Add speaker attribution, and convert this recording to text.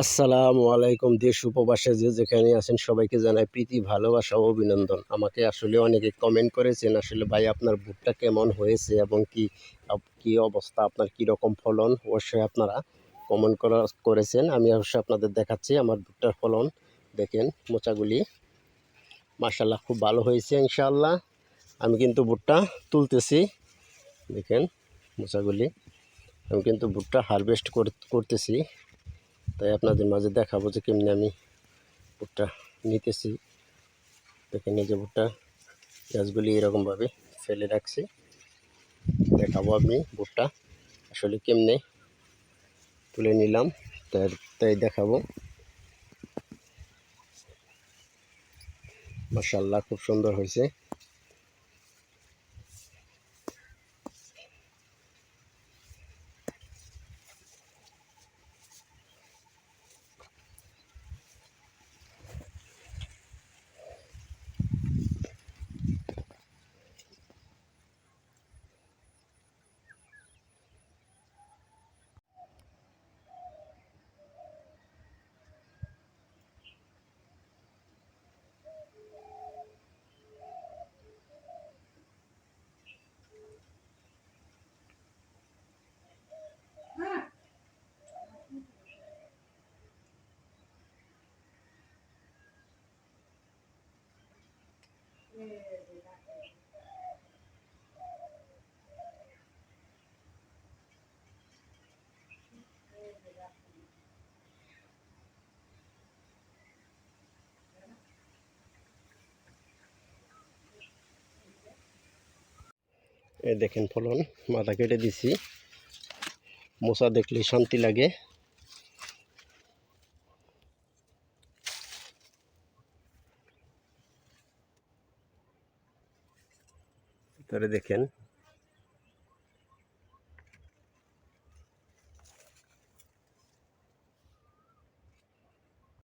Speaker 1: আসসালামু আলাইকুম, দেশ উপবাসে যে যেখানে আছেন সবাইকে জানাই প্রীতি, ভালোবাসা অভিনন্দন। আমাকে আসলে অনেকে কমেন্ট করেছেন, আসলে ভাই আপনার ভুট্টা কেমন হয়েছে এবং কি কি অবস্থা, আপনার কি রকম ফলন? অবশ্যই আপনারা কমেন্ট করা, করেছেন। আমি অবশ্যই আপনাদের দেখাচ্ছি আমার ভুট্টার ফলন। দেখেন, মোচাগুলি মার্শাল্লাহ খুব ভালো হয়েছে ইনশাআল্লাহ। আমি কিন্তু ভুট্টা তুলতেছি। দেখেন, মোচাগুলি। আমি কিন্তু ভুট্টা হারভেস্ট করতেছি। তাই আপনাদের মাঝে দেখাবো যে কেমনি আমি ভুট্টা নিতেছি। দেখেন এই যে ভুট্টা গাছগুলি এরকমভাবে ফেলে রাখছি। দেখাবো আমি ভুট্টা আসলে কেমনে তুলে নিলাম তাই তাই দেখাবো। মার্শাল্লাহ খুব সুন্দর হয়েছে। এই দেখেন ফলন মাথা কেটে দিছি। মোচা দেখলে শান্তি লাগে। ভিতরে দেখেন।